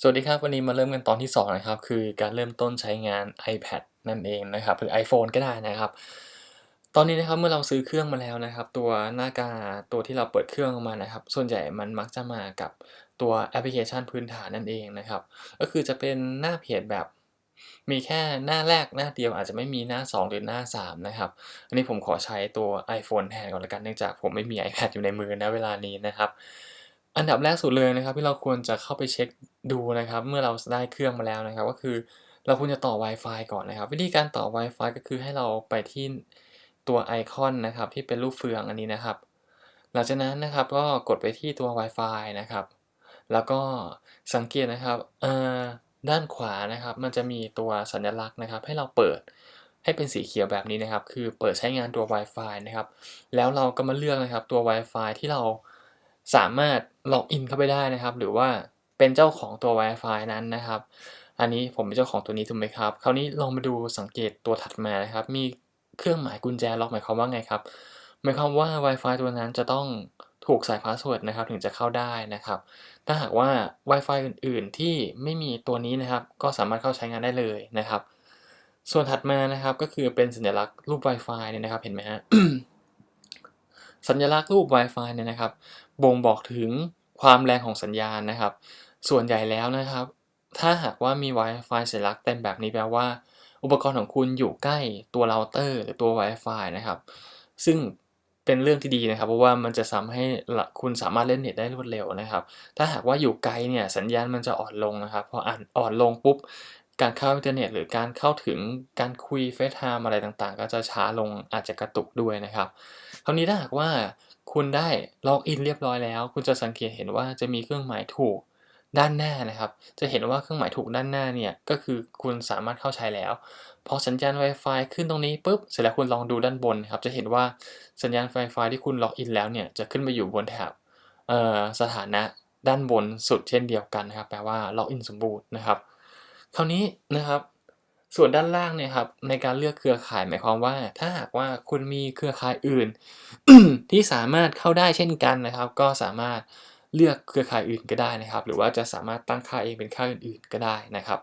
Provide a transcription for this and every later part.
สวัสดีครับ วันนี้มาเริ่มกันตอนที่ 2 นะครับ คือการเริ่มต้นใช้งาน iPad นั่นเองนะครับหรือ iPhone ก็ได้นะครับ ตอนนี้นะครับเมื่อเราซื้อเครื่องมาแล้วนะครับ ตัวหน้ากาตัวที่เราเปิดเครื่องออกมานะครับ ส่วนใหญ่มันมักจะมากับตัวแอปพลิเคชันพื้นฐานนั่นเองนะครับ ก็คือจะเป็นหน้าเพจแบบมีแค่หน้าแรกหน้าเดียวอาจจะไม่มีหน้า 2 หรือหน้า 3 นะครับ อันนี้ผมขอใช้ตัว iPhone แทนก่อนล้วกันเนื่องจากผมไม่มี iPad อยู่ในมือณเวลานี้นะครับ อันดับแรกสุดเลยนะครับ ที่เราควรจะเข้าไปเช็ค ดูนะครับ เมื่อเราได้เครื่องมาแล้วนะครับ ก็คือเราควรจะต่อ Wi-Fi ก่อนนะครับ วิธีการต่อ Wi-Fi ก็คือให้เราไปที่ตัวไอคอนนะครับที่เป็นรูปเฟืองอันนี้นะครับ หลังจากนั้นนะครับก็กดไปที่ตัว Wi-Fi นะครับ แล้วก็สังเกตนะครับด้านขวานะครับ มันจะมีตัวสัญลักษณ์นะครับ ให้เราเปิดให้เป็นสีเขียวแบบนี้นะครับ คือเปิดใช้งานตัว Wi-Fi นะครับ แล้วเราก็มาเลือกนะครับตัว Wi-Fi ที่เราสามารถล็อกอินเข้าไปได้นะครับ หรือว่า เป็นเจ้าของตัว Wi-Fi นั้นนะครับ อันนี้ผมเป็นเจ้าของตัวนี้ถูกไหมครับ คราวนี้ลองมาดูสังเกตตัวถัดมานะครับ มีเครื่องหมายกุญแจล็อกหมายความว่าไงครับ หมายความว่า Wi-Fi ตัวนั้นจะต้องถูกใส่พาสเวิร์ดนะครับถึงจะเข้าได้นะครับ ถ้าหากว่า Wi-Fi อื่น ๆ ที่ไม่มีตัวนี้นะครับ ก็สามารถเข้าใช้งานได้เลยนะครับ ส่วนถัดมานะครับก็คือเป็นสัญลักษณ์รูป Wi-Fi เนี่ยนะครับเห็นไหมฮะสัญลักษณ์รูป Wi-Fi เนี่ยนะครับ บ่งบอกถึงความแรงของสัญญาณนะครับ ส่วนใหญ่แล้วนะครับ ถ้าหากว่ามี Wi-Fi สัญลักษณ์เต็มแบบนี้แปลว่า อุปกรณ์ของคุณอยู่ใกล้ตัวเราเตอร์หรือตัว Wi-Fi นะครับ ซึ่งเป็นเรื่องที่ดีนะครับ เพราะว่ามันจะทำให้คุณสามารถเล่นเน็ตได้รวดเร็วนะครับ ถ้าหากว่าอยู่ไกลเนี่ยสัญญาณมันจะอ่อนลงนะครับพออ่านอ่อนลงปุ๊บการเข้าอินเทอร์เน็ตหรือการเข้าถึงการคุย FaceTime อะไรต่างๆ ก็จะช้าลงอาจจะกระตุกด้วยนะครับคราวนี้ถ้าหากว่าคุณได้ล็อกอินเรียบร้อยแล้ว คุณจะสังเกตเห็นว่าจะมีเครื่องหมายถูก ด้านหน้านะครับ จะเห็นว่าเครื่องหมายถูกด้านหน้าเนี่ยก็คือคุณสามารถเข้าใช้แล้ว พอสัญญาณ Wi-Fi ขึ้นตรงนี้ปุ๊บเสร็จแล้วคุณลองดูด้านบนครับจะเห็นว่าสัญญาณ Wi-Fi ที่คุณล็อกอินแล้วเนี่ยจะขึ้นมาอยู่บนแถบสถานะด้านบนสุดเช่นเดียวกันนะครับแปลว่าล็อกอินสมบูรณ์นะครับคราวนี้นะครับส่วนด้านล่างเนี่ยครับในการเลือกเครือข่ายหมายความว่า ถ้าหากว่าคุณมีเครือข่ายอื่น ที่สามารถเข้าได้เช่นกันนะครับ ก็สามารถ เลือกเครือข่ายอื่นก็ได้นะครับ หรือว่าจะสามารถตั้งค่าเองเป็นค่าอื่น ๆ ก็ได้นะครับ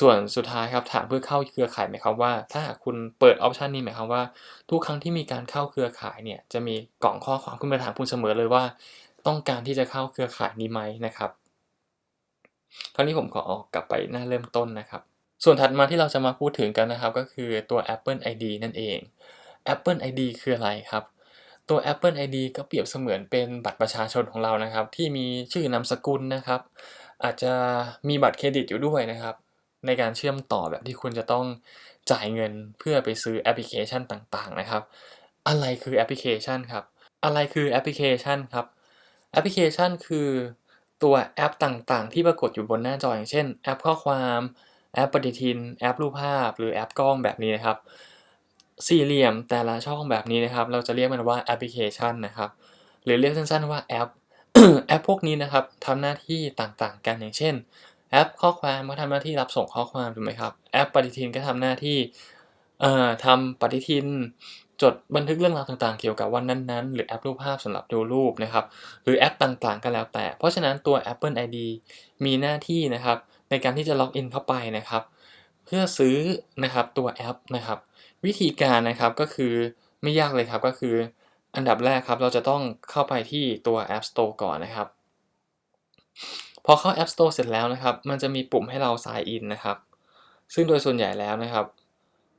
ส่วนสุดท้ายครับถามเพื่อเข้าเครือข่ายหมายความว่า ถ้าหากคุณเปิดออปชันนี้หมายความว่า ทุกครั้งที่มีการเข้าเครือข่ายเนี่ยจะมีกล่องข้อความขึ้นมาถามคุณเสมอเลยว่า ต้องการที่จะเข้าเครือข่ายนี้ไหมนะครับคราวนี้ผมขอออกกลับไปหน้าเริ่มต้นนะครับ ส่วนถัดมาที่เราจะมาพูดถึงกันนะครับ ก็คือตัว Apple ID นั่นเอง Apple ID คืออะไรครับ ตัว Apple ID ก็เปรียบเสมือนเป็นบัตรประชาชนของเรานะครับ ที่มีชื่อนามสกุลนะครับ อาจจะมีบัตรเครดิตอยู่ด้วยนะครับ ในการเชื่อมต่อแบบที่คุณจะต้องจ่ายเงินเพื่อไปซื้อแอปพลิเคชันต่างๆนะครับ อะไรคือแอปพลิเคชันครับ อะไรคือแอปพลิเคชันครับ แอปพลิเคชันคือตัวแอปต่างๆ ที่ปรากฏอยู่บนหน้าจออย่างเช่น แอปข้อความ แอปปฏิทิน แอปรูปภาพ หรือแอปกล้องแบบนี้นะครับ สี่เหลี่ยมแต่ละช่องแบบนี้นะครับ เราจะเรียกมันว่าแอปพลิเคชันนะครับ หรือเรียกสั้นๆว่าแอป แอปพวกนี้นะครับทำหน้าที่ต่างๆ กันอย่างเช่น แอปข้อความก็ทำหน้าที่รับส่งข้อความถูกไหมครับ แอปปฏิทินก็ทำหน้าที่เอ่อทำปฏิทิน จดบันทึกเรื่องราวต่างๆ เกี่ยวกับวันนั้นๆ หรือแอปรูปภาพสำหรับดูรูปนะครับ หรือแอปต่างๆ ก็แล้วแต่ เพราะฉะนั้นตัว Apple ID มีหน้าที่นะครับในการที่จะล็อกอินเข้าไปนะครับ เพื่อซื้อนะครับตัวแอปนะครับ วิธีการนะครับก็คือไม่ยากเลยครับก็คือ อันดับแรกครับเราจะต้องเข้าไปที่ตัว App Store ก่อนนะครับ พอเข้า App Store เสร็จแล้วนะครับ มันจะมีปุ่มให้เรา sign in นะครับ ซึ่งโดยส่วนใหญ่แล้วนะครับ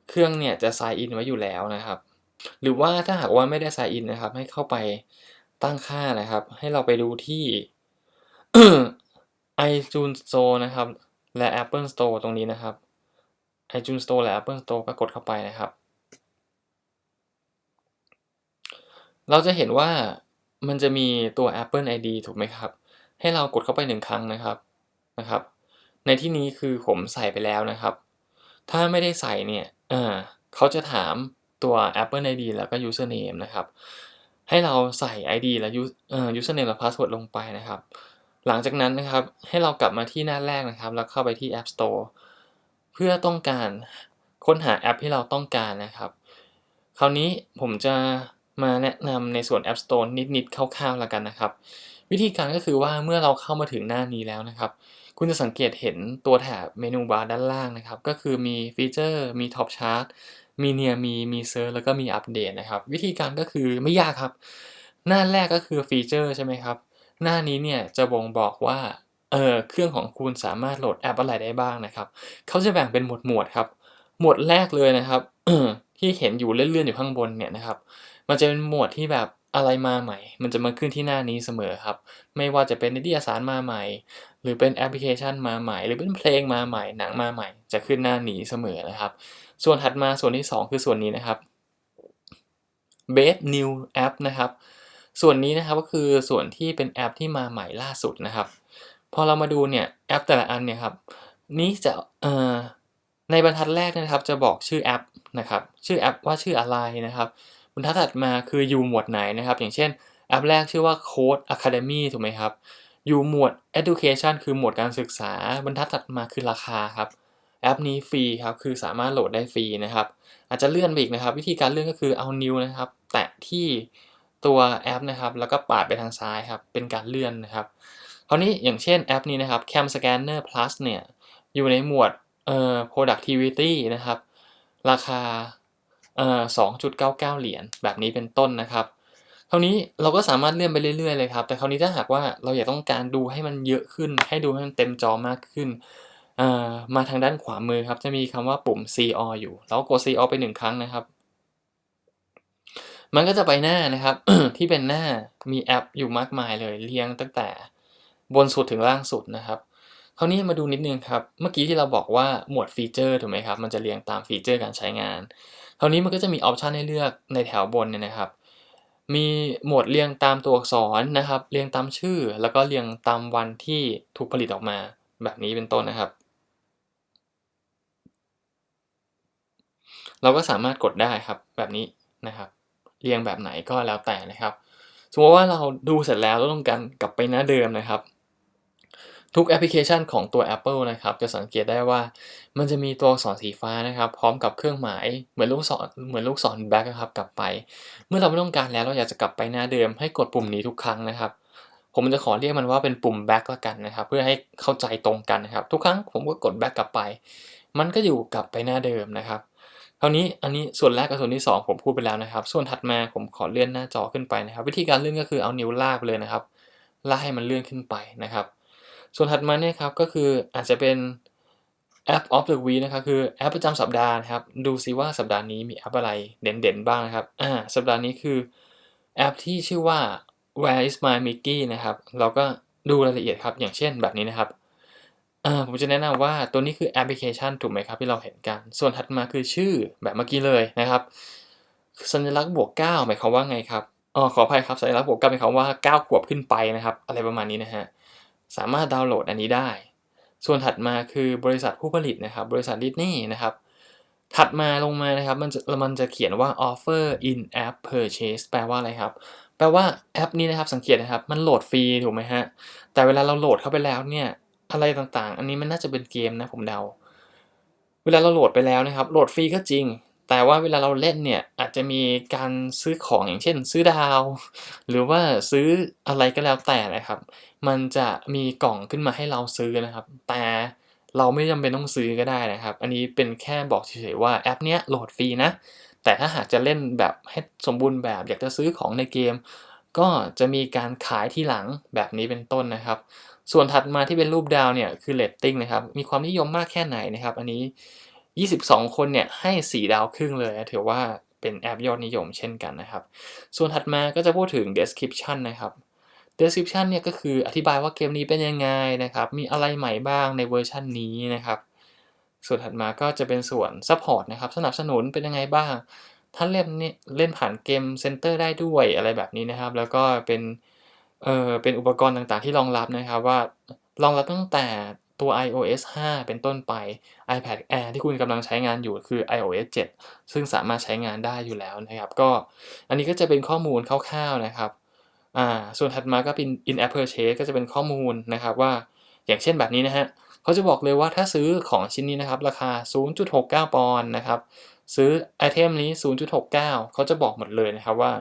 เครื่องเนี่ยจะ sign in ไว้อยู่แล้วนะครับ หรือว่าถ้าหากว่าไม่ได้ sign in นะครับ ให้เข้าไปตั้งค่านะครับ ให้เราไปดูที่ iTunes Store นะครับ และ Apple Store ตรงนี้นะครับ iTunes Store และ Apple Store ก็กดเข้าไปนะครับ เราจะเห็นว่ามันจะมีตัว Apple ID ถูกไหมครับ ให้เรากดเข้าไปหนึ่งครั้งนะครับนะครับ ในที่นี้คือผมใส่ไปแล้วนะครับ ถ้าไม่ได้ใส่เนี่ยเออเขาจะถามตัว Apple ID แล้วก็ username นะครับ ให้เราใส่ ID และ use เอ่อ username และ password ลงไปนะครับ หลังจากนั้นนะครับให้เรากลับมาที่หน้าแรกนะครับ แล้วเข้าไปที่ App Store เพื่อต้องการค้นหาแอปที่เราต้องการนะครับ คราวนี้ผมจะมาแนะนำในส่วน App Store นิดๆคร่าวๆแล้วกันนะครับ วิธีการก็คือว่าเมื่อเราเข้ามาถึงหน้านี้แล้วนะครับ คุณจะสังเกตเห็นตัวแถบเมนูบาร์ด้านล่างนะครับ ก็คือมีฟีเจอร์ มีท็อปชาร์ตมีเนียมีมีเซิร์ชแล้วก็มีอัปเดตนะครับ วิธีการก็คือไม่ยากครับ หน้าแรกก็คือฟีเจอร์ใช่ไหมครับ หน้านี้เนี่ยจะบ่งบอกว่า เออเครื่องของคุณสามารถโหลดแอปอะไรได้บ้างนะครับเขาจะแบ่งเป็นหมวดหมวดครับหมวดแรกเลยนะครับที่เห็นอยู่เลื่อนๆอยู่ข้างบนเนี่ยนะครับ มันจะเป็นหมวดที่แบบอะไรมาใหม่ มันจะมาขึ้นที่หน้านี้เสมอครับ ไม่ว่าจะเป็นนิตยสารมาใหม่ หรือเป็นแอปพลิเคชันมาใหม่ หรือเป็นเพลงมาใหม่ หนังมาใหม่ จะขึ้นหน้านี้เสมอนะครับ ส่วนถัดมาส่วนที่ 2 คือส่วนนี้นะครับ Base New App นะครับ ส่วนนี้นะครับก็คือส่วนที่เป็นแอปที่มาใหม่ล่าสุดนะครับ พอเรามาดูเนี่ยแอปแต่ละอันเนี่ยครับนี้จะเอ่อในบรรทัดแรกนะครับ จะบอกชื่อแอปนะครับ ชื่อแอปว่าชื่ออะไรนะครับบรรทัดถัดมาคืออยู่หมวดไหนนะครับ อย่างเช่นแอปแรกชื่อว่า Code Academy ถูกไหมครับ อยู่หมวด Education คือหมวดการศึกษา บรรทัดถัดมาคือราคาครับ แอปนี้ฟรีครับ คือสามารถโหลดได้ฟรีนะครับ อาจจะเลื่อนไปอีกนะครับ วิธีการเลื่อนก็คือเอา New นะครับ แตะที่ตัวแอปนะครับ แล้วก็ปาดไปทางซ้ายครับ เป็นการเลื่อนนะครับ คราวนี้อย่างเช่นแอปนี้นะครับ Cam Scanner Plus เนี่ย อยู่ในหมวดเอ่อ productivity นะครับ ราคาเอ่อ2.99 เหรียญแบบนี้เป็นต้นนะครับคราวนี้เราก็สามารถเลื่อนไปเรื่อยๆเลยครับ แต่คราวนี้ถ้าหากว่าเราอยากต้องการดูให้มันเยอะขึ้น ให้ดูให้มันเต็มจอมากขึ้นเอ่อมาทางด้านขวามือครับ จะมีคำว่าปุ่ม CO อยู่ แล้วกด CO ไปหนึ่งครั้งนะครับ มันก็จะไปหน้านะครับ ที่เป็นหน้ามีแอปอยู่มากมายเลยเรียงตั้งแต่ บนสุดถึงล่างสุดนะครับคราวนี้มาดูนิดนึงครับ เมื่อกี้ที่เราบอกว่าหมวดฟีเจอร์ถูกไหมครับ มันจะเรียงตามฟีเจอร์การใช้งาน คราวนี้มันก็จะมีออปชันให้เลือกในแถวบนเนี่ยนะครับ มีหมวดเรียงตามตัวอักษรนะครับ เรียงตามชื่อ แล้วก็เรียงตามวันที่ถูกผลิตออกมา แบบนี้เป็นต้นนะครับ เราก็สามารถกดได้ครับแบบนี้นะครับ เรียงแบบไหนก็แล้วแต่นะครับ สมมติว่าเราดูเสร็จแล้วเราต้องการกลับไปหน้าเดิมนะครับ ทุกแอปพลิเคชันของตัว Apple นะครับ จะสังเกตได้ว่ามันจะมีตัวอักษรสีฟ้านะครับ พร้อมกับเครื่องหมายเหมือนลูกศรเหมือนลูกศรแบ็กครับกลับไป เมื่อเราไม่ต้องการแล้วเราอยากจะกลับไปหน้าเดิม ให้กดปุ่มนี้ทุกครั้งนะครับ ผมจะขอเรียกมันว่าเป็นปุ่ม back ละกันนะครับ เพื่อให้เข้าใจตรงกันนะครับ ทุกครั้งผมก็กด back กลับไป มันก็อยู่กลับไปหน้าเดิมนะครับคราวนี้อันนี้ส่วนแรกกับส่วนที่ 2 ผมพูดไปแล้วนะครับ ส่วนถัดมาผมขอเลื่อนหน้าจอขึ้นไปนะครับ วิธีการเลื่อนก็คือเอานิ้วลากไปเลยนะครับลากให้มันเลื่อนขึ้นไปนะครับ ส่วนถัดมาเนี่ยครับก็คืออาจจะเป็นแอป of the week นะครับคือแอปประจำสัปดาห์นะครับ ดูซิว่าสัปดาห์นี้มีแอปอะไรเด่นๆบ้างนะครับอ่าสัปดาห์นี้คือแอปที่ชื่อว่า Where is my Mickey นะครับเราก็ดูรายละเอียดครับอย่างเช่นแบบนี้นะครับอ่าผมจะแนะนำว่าตัวนี้คือแอปพลิเคชันถูกไหมครับที่เราเห็นกัน ส่วนถัดมาคือชื่อแบบเมื่อกี้เลยนะครับ สัญลักษณ์บวก 9 หมายความว่าไงครับอ๋อขออภัยครับสัญลักษณ์บวก9หมายความว่า 9 ขวบขึ้นไปนะครับ อะไรประมาณนี้นะฮะ สามารถดาวน์โหลดอันนี้ได้ ส่วนถัดมาคือบริษัทผู้ผลิตนะครับ บริษัทดิสนีย์นะครับ ถัดมาลงมานะครับ มันจะมันจะเขียนว่า offer in app purchase แปลว่าอะไรครับ แปลว่าแอปนี้นะครับสังเกตนะครับ มันโหลดฟรีถูกไหมฮะ แต่เวลาเราโหลดเข้าไปแล้วเนี่ยอะไรต่างๆ อันนี้มันน่าจะเป็นเกมนะผมเดา เวลาเราโหลดไปแล้วนะครับ โหลดฟรีก็จริง แต่ว่าเวลาเราเล่นเนี่ยอาจจะมีการซื้อของอย่างเช่น ซื้อดาว หรือว่าซื้ออะไรก็แล้วแต่นะครับ มันจะมีกล่องขึ้นมาให้เราซื้อนะครับ แต่เราไม่จำเป็นต้องซื้อก็ได้นะครับ อันนี้เป็นแค่บอกเฉยๆว่าแอปเนี้ยโหลดฟรีนะ แต่ถ้าหากจะเล่นแบบให้สมบูรณ์แบบอยากจะซื้อของในเกม ก็จะมีการขายที่หลังแบบนี้เป็นต้นนะครับ ส่วนถัดมาที่เป็นรูปดาวเนี่ยคือเรตติ้งนะครับ มีความนิยมมากแค่ไหนนะครับ อันนี้ 22 คนเนี่ยให้ 4 ดาวครึ่งเลยนะถือว่าเป็นแอปยอดนิยมเช่นกันนะครับ ส่วนถัดมาก็จะพูดถึง description นะครับ description เนี่ยก็คืออธิบายว่าเกมนี้เป็นยังไงนะครับ มีอะไรใหม่บ้างในเวอร์ชันนี้นะครับ ส่วนถัดมาก็จะเป็นส่วน support นะครับ สนับสนุนเป็นยังไงบ้าง ท่านเล่นนี่เล่นผ่านเกมเซ็นเตอร์ได้ด้วยอะไรแบบนี้นะครับ แล้วก็เป็น เอ่อเป็นอุปกรณ์ต่างๆที่รองรับนะครับว่ารองรับตั้งแต่ ตัว iOS 5 เป็นต้นไป iPad Air ที่คุณกำลังใช้งานอยู่คือ iOS 7 ซึ่งสามารถใช้งานได้อยู่แล้วนะครับ ก็อันนี้ก็จะเป็นข้อมูลคร่าวๆนะครับอ่าส่วนถัดมาก็เป็น in app purchase ก็จะเป็นข้อมูลนะครับว่าอย่างเช่นแบบนี้นะฮะเขาจะบอกเลยว่าถ้าซื้อของชิ้นนี้นะครับ ราคา 0.69 ปอนด์นะครับ ซื้อไอเทมนี้ 0.69 เขาจะบอกหมดเลยนะครับว่า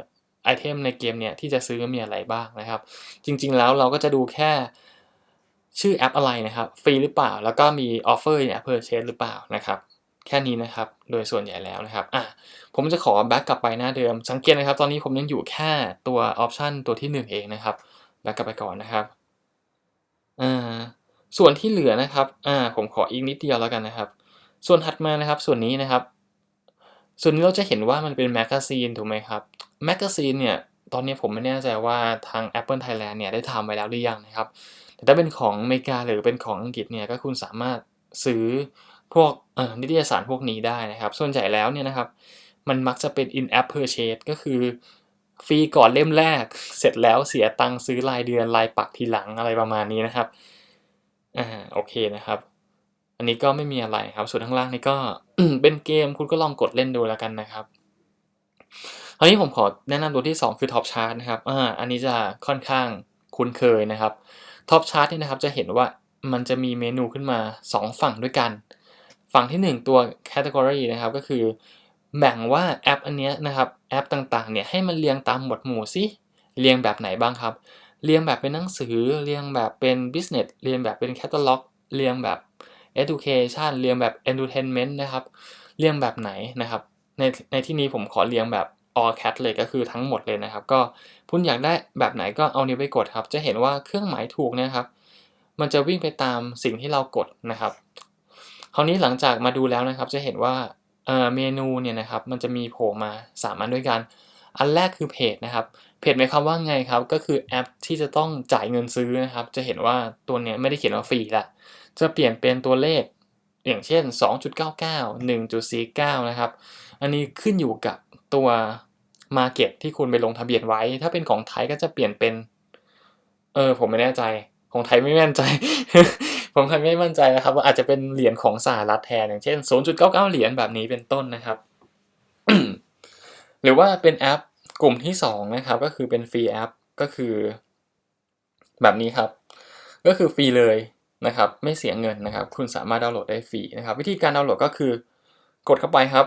ไอเทมในเกมเนี่ยที่จะซื้อมีอะไรบ้างนะครับ จริงๆแล้วเราก็จะดูแค่ ชื่อแอปอะไรนะครับ ฟรีหรือเปล่า แล้วก็มี offer in app purchase หรือเปล่านะครับ แค่นี้นะครับ โดยส่วนใหญ่แล้วนะครับอะผมจะขอ back กลับไปหน้าเดิม สังเกตนะครับ ตอนนี้ผมยังอยู่แค่ตัว option ตัวที่ 1 เองนะครับ back กลับไปก่อนนะครับอ่าส่วนที่เหลือนะครับอ่าผมขออีกนิดเดียวแล้วกันนะครับ ส่วนถัดมานะครับ ส่วนนี้นะครับ ส่วนนี้เราจะเห็นว่ามันเป็นแมกกาซีนถูกไหมครับแมกกาซีนเนี่ยตอนนี้ผมไม่แน่ใจว่าทาง Apple Thailand เนี่ยได้ทำไว้แล้วหรือยังนะครับ แต่ถ้าเป็นของอเมริกาหรือเป็นของอังกฤษเนี่ยก็คุณสามารถซื้อพวกนิตยสารพวกนี้ได้นะครับ ส่วนใหญ่แล้วเนี่ยนะครับ มันมักจะเป็น in app purchase ก็คือฟรีก่อนเล่มแรก เสร็จแล้วเสียตังค์ซื้อรายเดือนรายปักทีหลังอะไรประมาณนี้นะครับอ่าโอเคนะครับ อันนี้ก็ไม่มีอะไรครับ ส่วนข้างล่างนี่ก็เป็นเกมคุณก็ลองกดเล่นดูแล้วกันนะครับคราวนี้ผมขอแนะนำตัวที่ 2 คือ Top Chart นะครับอ่าอันนี้จะค่อนข้างคุ้นเคยนะครับ Top Chart นี่นะครับจะเห็นว่ามันจะมีเมนูขึ้นมา 2 ฝั่งด้วยกัน ฝั่งที่ 1 ตัว Category นะครับก็คือ แบ่งว่าแอปอันนี้นะครับแอปต่างๆเนี่ยให้มันเรียงตามหมวดหมู่สิเรียงแบบไหนบ้างครับ เรียงแบบเป็นหนังสือ เรียงแบบเป็น business เรียงแบบเป็น catalog เรียงแบบ education เรียงแบบ entertainment นะครับ เรียงแบบไหนนะครับในในที่นี้ผมขอเรียงแบบ all cat เลยก็คือทั้งหมดเลยนะครับ ก็คุณอยากได้แบบไหนก็เอานิ้วไปกดครับ จะเห็นว่าเครื่องหมายถูกนะครับ มันจะวิ่งไปตามสิ่งที่เรากดนะครับ คราวนี้หลังจากมาดูแล้วนะครับ จะเห็นว่าเอ่อเมนูเนี่ยนะครับ มันจะมีโผล่มา3อันด้วยกัน อันแรกคือเพจนะครับ เพจหมายความว่าไงครับ ก็คือแอปที่จะต้องจ่ายเงินซื้อนะครับ จะเห็นว่าตัวเนี้ยไม่ได้เขียนว่าฟรีละจะเปลี่ยนเป็นตัวเลขอย่างเช่น 2.99 1.49 นะครับ อันนี้ขึ้นอยู่กับตัว Market ที่คุณไปลงทะเบียนไว้ ถ้าเป็นของไทยก็จะเปลี่ยนเป็น เออ ผมไม่แน่ใจ ของไทยไม่แน่ใจผมไม่มั่นใจนะครับ ว่าอาจจะเป็นเหรียญของสหรัฐแทนอย่างเช่น 0.99 เหรียญแบบนี้เป็นต้นนะครับ หรือว่าเป็นแอปกลุ่มที่2นะครับ ก็คือเป็นฟรีแอปก็คือ แบบนี้ครับ ก็คือฟรีเลยนะครับ ไม่เสียเงินนะครับ คุณสามารถดาวน์โหลดได้ฟรีนะครับ วิธีการดาวน์โหลดก็คือกดเข้าไปครับ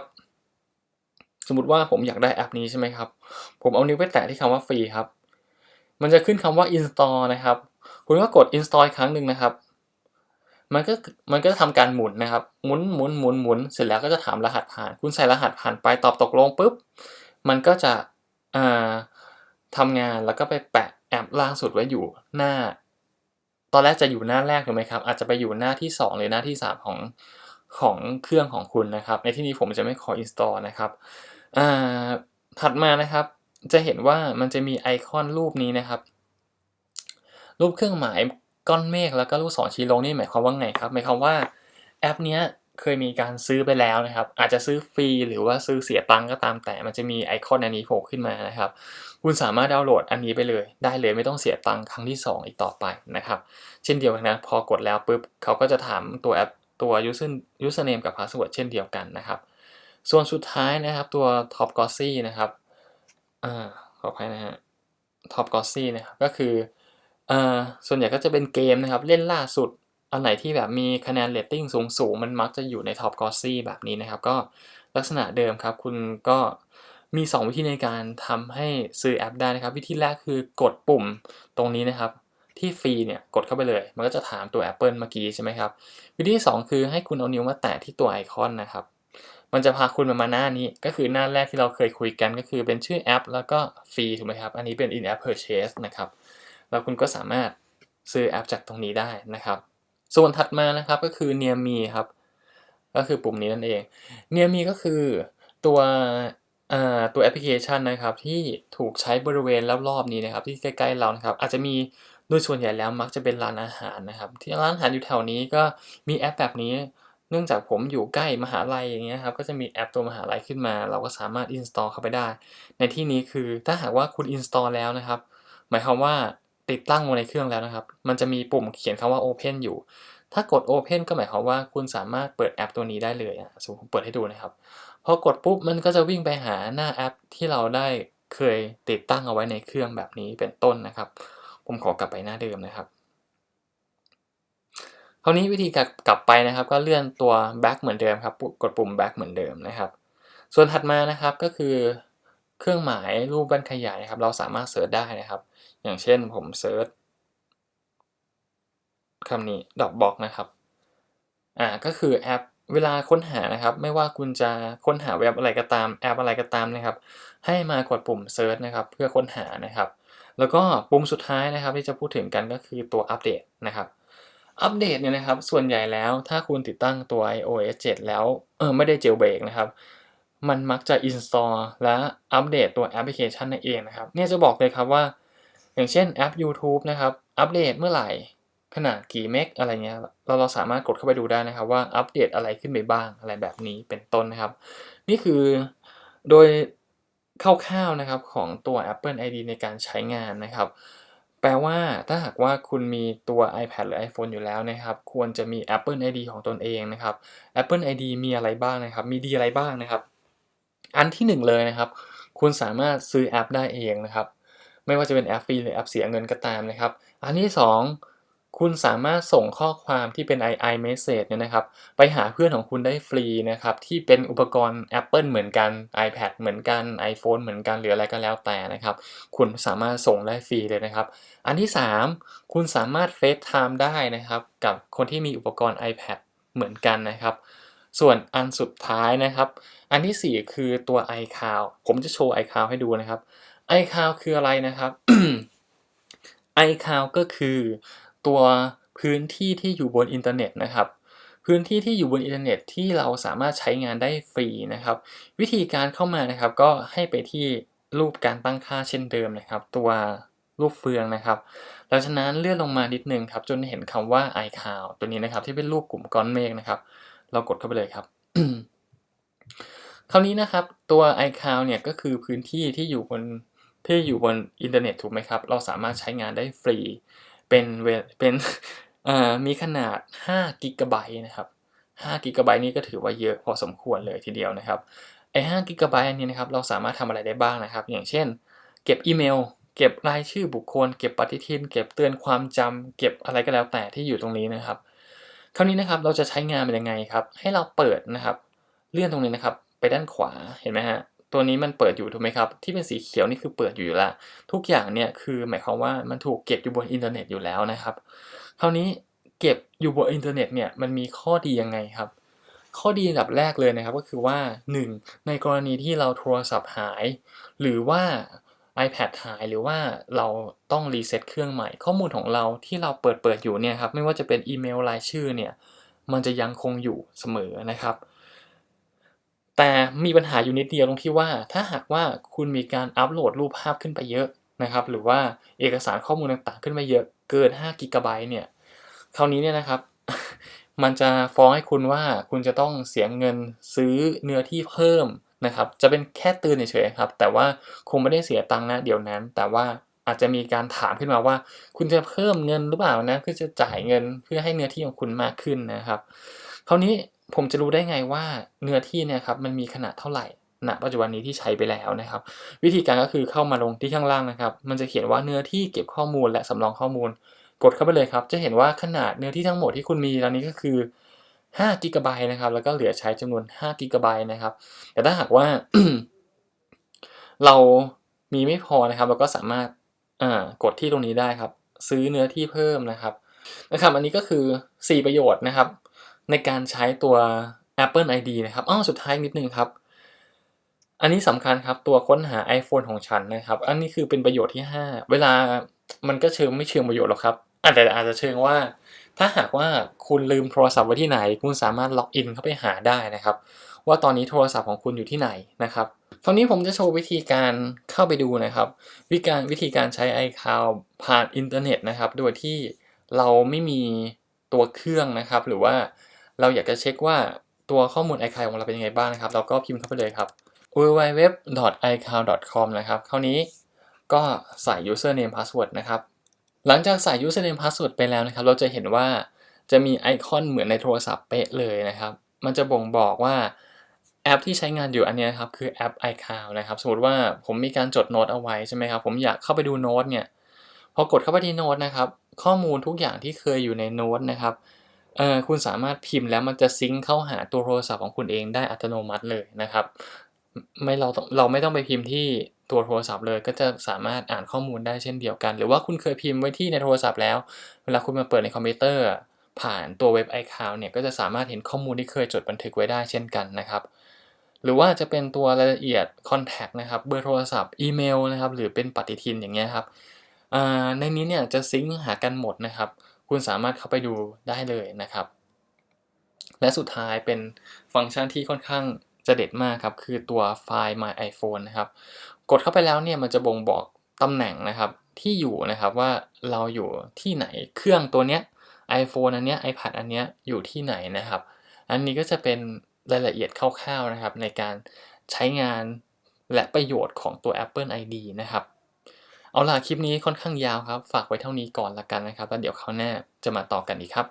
สมมติว่าผมอยากได้แอปนี้ใช่ไหมครับ ผมเอานิ้วไปแตะที่คำว่าฟรีครับ มันจะขึ้นคำว่า install นะครับ คุณก็กด install ครั้งหนึ่งนะครับ มันก็มันก็จะทำการหมุนนะครับ หมุนหมุนหมุนหมุนเสร็จแล้วก็จะถามรหัสผ่าน คุณใส่รหัสผ่านไปตอบตกลงปุ๊บ มันก็จะทำงานแล้วก็ไปแปะแอปล่างสุดไว้อยู่หน้า ตอนแรกจะอยู่หน้าแรกถูกไหมครับ อาจจะไปอยู่หน้าที่ 2 หรือหน้าที่ 3 ของของเครื่องของคุณนะครับ ในที่นี้ผมจะไม่ขอ install นะครับ ถัดมานะครับ จะเห็นว่ามันจะมีไอคอนรูปนี้นะครับ รูปเครื่องหมายก้อนเมฆแล้วก็ลูกศรชี้ลงนี่หมายความว่าไงครับ หมายความว่าแอปเนี้ยเคยมีการซื้อไปแล้วนะครับ อาจจะซื้อฟรีหรือว่าซื้อเสียตังก็ตามแต่ มันจะมีไอคอนอันนี้โผล่ขึ้นมานะครับ คุณสามารถดาวน์โหลดอันนี้ไปเลย ได้เลยไม่ต้องเสียตังค์ครั้งที่ 2 อีกต่อไปนะครับ เช่นเดียวกันนะ พอกดแล้วปุ๊บเขาก็จะถามตัวแอปตัว user username กับ password เช่นเดียวกันนะครับ ส่วนสุดท้ายนะครับตัว Top g o s s y นะครับอ่าขออภัยนะฮะ Top g o s s y นะครับก็คืออ่าส่วนใหญ่ก็จะเป็นเกมนะครับ เล่นล่าสุดอันไหนที่แบบมีคะแนนเรตติ้งสูงๆมันมักจะอยู่ใน Top g o s s y แบบนี้นะครับ ก็ลักษณะเดิมครับ คุณก็มี 2 วิธีในการทำให้ซื้อแอปได้นะครับ วิธีแรกคือกดปุ่มตรงนี้นะครับ ที่ฟรีเนี่ยกดเข้าไปเลย มันก็จะถามตัว Apple เมื่อกี้ใช่ไหมครับ วิธีที่ 2 คือให้คุณเอานิ้วมาแตะที่ตัวไอคอนนะครับ มันจะพาคุณมามาหน้านี้ก็คือหน้าแรกที่เราเคยคุยกันก็คือเป็นชื่อแอป แล้วก็ฟรีถูกไหมครับ อันนี้เป็น in app purchase นะครับแล้วคุณก็สามารถซื้อแอปจากตรงนี้ได้นะครับ ส่วนถัดมานะครับก็คือ near me ครับ ก็คือปุ่มนี้นั่นเอง near me ก็คือตัวอ่าตัวแอปพลิเคชันนะครับที่ถูกใช้บริเวณรอบๆนี้นะครับที่ใกล้ๆเรานะครับ อาจจะมีโดยส่วนใหญ่แล้วมักจะเป็นร้านอาหารนะครับ ที่ร้านอาหารอยู่แถวนี้ก็มีแอปแบบนี้ เนื่องจากผมอยู่ใกล้มหาลัยอย่างเงี้ยครับก็จะมีแอปตัวมหาลัยขึ้นมา เราก็สามารถ install เข้าไปได้ ในที่นี้คือถ้าหากว่าคุณ install แล้วนะครับ หมายความว่าติดตั้งลงในเครื่องแล้วนะครับ มันจะมีปุ่มเขียนคำว่า open อยู่ ถ้ากด open ก็หมายความว่าคุณสามารถเปิดแอปตัวนี้ได้เลยอะสมมติผมเปิดให้ดูนะครับ พอกดปุ๊บมันก็จะวิ่งไปหาหน้าแอปที่เราได้เคยติดตั้งเอาไว้ในเครื่องแบบนี้เป็นต้นนะครับ ผมขอกลับไปหน้าเดิมนะครับ คราวนี้วิธีกลับไปนะครับ ก็เลื่อนตัว back เหมือนเดิมครับ กดปุ่ม back เหมือนเดิมนะครับ ส่วนถัดมานะครับก็คือเครื่องหมายรูปแว่นขยายนะครับ เราสามารถเสิร์ชได้นะครับ อย่างเช่นผมเสิร์ชคำนี้ Dropbox นะครับอ่าก็คือแอปเวลาค้นหานะครับ ไม่ว่าคุณจะค้นหาเว็บอะไรก็ตามแอปอะไรก็ตามนะครับ ให้มากดปุ่ม Search นะครับ เพื่อค้นหานะครับ แล้วก็ปุ่มสุดท้ายนะครับ ที่จะพูดถึงกันก็คือตัวอัปเดตนะครับ อัปเดตเนี่ยนะครับ ส่วนใหญ่แล้วถ้าคุณติดตั้งตัว iOS 7 แล้วเออไม่ได้ jailbreak นะครับมันมักจะ install และอัปเดตตัวแอปพลิเคชันนั่นเองนะครับเนี่ยจะบอกเลยครับว่า อย่างเช่นแอป YouTube นะครับ อัปเดตเมื่อไหร่ขนาดกี่เมกอะไรเงี้ยเราเราสามารถกดเข้าไปดูได้นะครับ ว่าอัปเดตอะไรขึ้นไปบ้างอะไรแบบนี้เป็นต้นนะครับ นี่คือโดยคร่าวๆนะครับของตัว Apple ID ในการใช้งานนะครับ แปลว่าถ้าหากว่าคุณมีตัว iPad หรือ iPhone อยู่แล้วนะครับ ควรจะมี Apple ID ของตนเองนะครับ Apple ID มีอะไรบ้างนะครับ มีดีอะไรบ้างนะครับ อันที่หนึ่งเลยนะครับ คุณสามารถซื้อแอปได้เองนะครับ ไม่ว่าจะเป็นแอปฟรีหรือแอปเสียเงินก็ตามนะครับ อันที่สอง คุณสามารถส่งข้อความที่เป็น i message เนี่ยนะครับ ไปหาเพื่อนของคุณได้ฟรีนะครับ ที่เป็นอุปกรณ์ Apple เหมือนกัน iPad เหมือนกัน iPhone เหมือนกันหรืออะไรก็แล้วแต่นะครับ คุณสามารถส่งได้ฟรีเลยนะครับ อันที่ 3 คุณสามารถ FaceTime ได้นะครับ กับคนที่มีอุปกรณ์ iPad เหมือนกันนะครับ ส่วนอันสุดท้ายนะครับ อันที่ 4 คือตัว iCloud ผมจะโชว์ iCloud ให้ดูนะครับ iCloud คืออะไรนะครับ iCloud ก็คือ ตัวพื้นที่ที่อยู่บนอินเทอร์เน็ตนะครับ พื้นที่ที่อยู่บนอินเทอร์เน็ตที่เราสามารถใช้งานได้ฟรีนะครับ วิธีการเข้ามานะครับก็ให้ไปที่รูปการตั้งค่าเช่นเดิมนะครับ ตัวรูปเฟืองนะครับหลังจากนั้นเลื่อนลงมานิดนึงครับจนเห็นคำว่า iCloud ตัวนี้นะครับที่เป็นรูปกลุ่มก้อนเมฆนะครับ เรากดเข้าไปเลยครับ คราวนี้นะครับตัว iCloud เนี่ยก็คือพื้นที่ที่อยู่บนที่อยู่บนอินเทอร์เน็ตถูกไหมครับ เราสามารถใช้งานได้ฟรี เป็นเวเป็นมีขนาด5กิกะไบต์นะครับ5กิกะไบต์นี้ก็ถือว่าเยอะพอสมควรเลยทีเดียวนะครับไอ้5กิกะไบต์นี้นะครับเราสามารถทำอะไรได้บ้างนะครับ อย่างเช่น เก็บอีเมล เก็บรายชื่อบุคคล เก็บปฏิทิน เก็บเตือนความจำเก็บอะไรก็แล้วแต่ที่อยู่ตรงนี้นะครับ คราวนี้นะครับเราจะใช้งานเป็นยังไงครับ ให้เราเปิดนะครับ เลื่อนตรงนี้นะครับ ไปด้านขวาเห็นไหมฮะ ตัวนี้มันเปิดอยู่ถูกไหมครับ ที่เป็นสีเขียวนี่คือเปิดอยู่อยู่แล้ว ทุกอย่างเนี่ยคือหมายความว่ามันถูกเก็บอยู่บนอินเทอร์เน็ตอยู่แล้วนะครับ คราวนี้เก็บอยู่บนอินเทอร์เน็ตเนี่ยมันมีข้อดียังไงครับ ข้อดีอันดับแรกเลยนะครับก็คือว่า 1. ในกรณีที่เราโทรศัพท์หาย หรือว่า iPad หายหรือว่าเราต้องรีเซ็ตเครื่องใหม่ ข้อมูลของเราที่เราเปิดเปิดอยู่เนี่ยครับไม่ว่าจะเป็นอีเมลรายชื่อเนี่ยมันจะยังคงอยู่เสมอนะครับ แต่มีปัญหาอยู่นิดเดียวตรงที่ว่า ถ้าหากว่าคุณมีการอัปโหลดรูปภาพขึ้นไปเยอะนะครับ หรือว่าเอกสารข้อมูลต่างๆ ขึ้นไปเยอะเกิน5กิกะไบต์เนี่ยคราวนี้เนี่ยนะครับ มันจะฟ้องให้คุณว่าคุณจะต้องเสียเงินซื้อเนื้อที่เพิ่มนะครับ จะเป็นแค่เตือนเฉยๆครับ แต่ว่าคงไม่ได้เสียตังค์นะเดี๋ยวนั้น แต่ว่าอาจจะมีการถามขึ้นมาว่า คุณจะเพิ่มเงินหรือเปล่านะเพื่อจะจ่ายเงินเพื่อให้เนื้อที่ของคุณมากขึ้นนะครับคราวนี้ ผมจะรู้ได้ไงว่าเนื้อที่เนี่ยครับมันมีขนาดเท่าไหร่ณปัจจุบันนี้ที่ใช้ไปแล้วนะครับ วิธีการก็คือเข้ามาลงที่ข้างล่างนะครับ มันจะเขียนว่าเนื้อที่เก็บข้อมูลและสำรองข้อมูล กดเข้าไปเลยครับ จะเห็นว่าขนาดเนื้อที่ทั้งหมดที่คุณมีตอนนี้ก็คือ5กิกะไบต์นะครับ แล้วก็เหลือใช้จำนวน5กิกะไบต์นะครับ แต่ถ้าหากว่า เรามีไม่พอนะครับ เราก็สามารถกดที่ตรงนี้ได้ครับ ซื้อเนื้อที่เพิ่มนะครับนะครับ อันนี้ก็คือ 4 ประโยชน์นะครับ ในการใช้ตัว Apple ID นะครับอ้อสุดท้ายนิดนึงครับ อันนี้สำคัญครับตัวค้นหา iPhone ของฉันนะครับ อันนี้คือเป็นประโยชน์ที่ 5 เวลามันก็เชิงไม่เชิงประโยชน์หรอกครับอาจจะอาจจะเชิงว่า ถ้าหากว่าคุณลืมโทรศัพท์ไว้ที่ไหน คุณสามารถล็อกอินเข้าไปหาได้นะครับ ว่าตอนนี้โทรศัพท์ของคุณอยู่ที่ไหนนะครับตอนนี้ผมจะโชว์วิธีการเข้าไปดูนะครับ วิการวิธีการใช้ iCloud ผ่านอินเทอร์เน็ตนะครับ โดยที่เราไม่มีตัวเครื่องนะครับ หรือว่า เราอยากจะเช็คว่าตัวข้อมูล iCloud ของเราเป็นยังไงบ้างนะครับ เราก็พิมพ์เข้าไปเลยครับ www.icloud.com นะครับคราวนี้ก็ใส่ username password นะครับ หลังจากใส่ username password ไปแล้วนะครับ เราจะเห็นว่าจะมีไอคอนเหมือนในโทรศัพท์เป๊ะเลยนะครับ มันจะบ่งบอกว่าแอปที่ใช้งานอยู่อันนี้ครับคือแอป iCloud นะครับ สมมติว่าผมมีการจดโน้ตเอาไว้ใช่ไหมครับ ผมอยากเข้าไปดูโน้ตเนี่ย พอกดเข้าไปที่โน้ตนะครับ ข้อมูลทุกอย่างที่เคยอยู่ในโน้ตนะครับ คุณสามารถพิมพ์แล้วมันจะซิงค์เข้าหาตัวโทรศัพท์ของคุณเองได้อัตโนมัติเลยนะครับ ไม่เราเราไม่ต้องไปพิมพ์ที่ตัวโทรศัพท์เลย ก็จะสามารถอ่านข้อมูลได้เช่นเดียวกัน หรือว่าคุณเคยพิมพ์ไว้ที่ในโทรศัพท์แล้ว เวลาคุณมาเปิดในคอมพิวเตอร์ ผ่านตัวเว็บ iCloud เนี่ยก็จะสามารถเห็นข้อมูลที่เคยจดบันทึกไว้ได้เช่นกันนะครับหรือว่าจะเป็นตัวรายละเอียดคอนแทคนะครับ เบอร์โทรศัพท์ อีเมลนะครับ หรือเป็นปฏิทินอย่างเงี้ยครับในนี้เนี่ยจะซิงก์หากันหมดนะครับ คุณสามารถเข้าไปดูได้เลยนะครับ และสุดท้ายเป็นฟังก์ชันที่ค่อนข้างจะเด็ดมากครับ คือตัว Find My iPhone นะครับ กดเข้าไปแล้วเนี่ยมันจะบ่งบอกตำแหน่งนะครับที่อยู่นะครับว่าเราอยู่ที่ไหนเครื่องตัวเนี้ย iPhone อันเนี้ย iPad อันเนี้ยอยู่ที่ไหนนะครับ อันนี้ก็จะเป็นรายละเอียดคร่าวๆนะครับ ในการใช้งานและประโยชน์ของตัว Apple ID นะครับ เอาล่ะคลิปนี้ค่อนข้างยาวครับ ฝากไว้เท่านี้ก่อนละกันนะครับ แล้วเดี๋ยวคราวหน้าจะมาต่อกันอีกครับ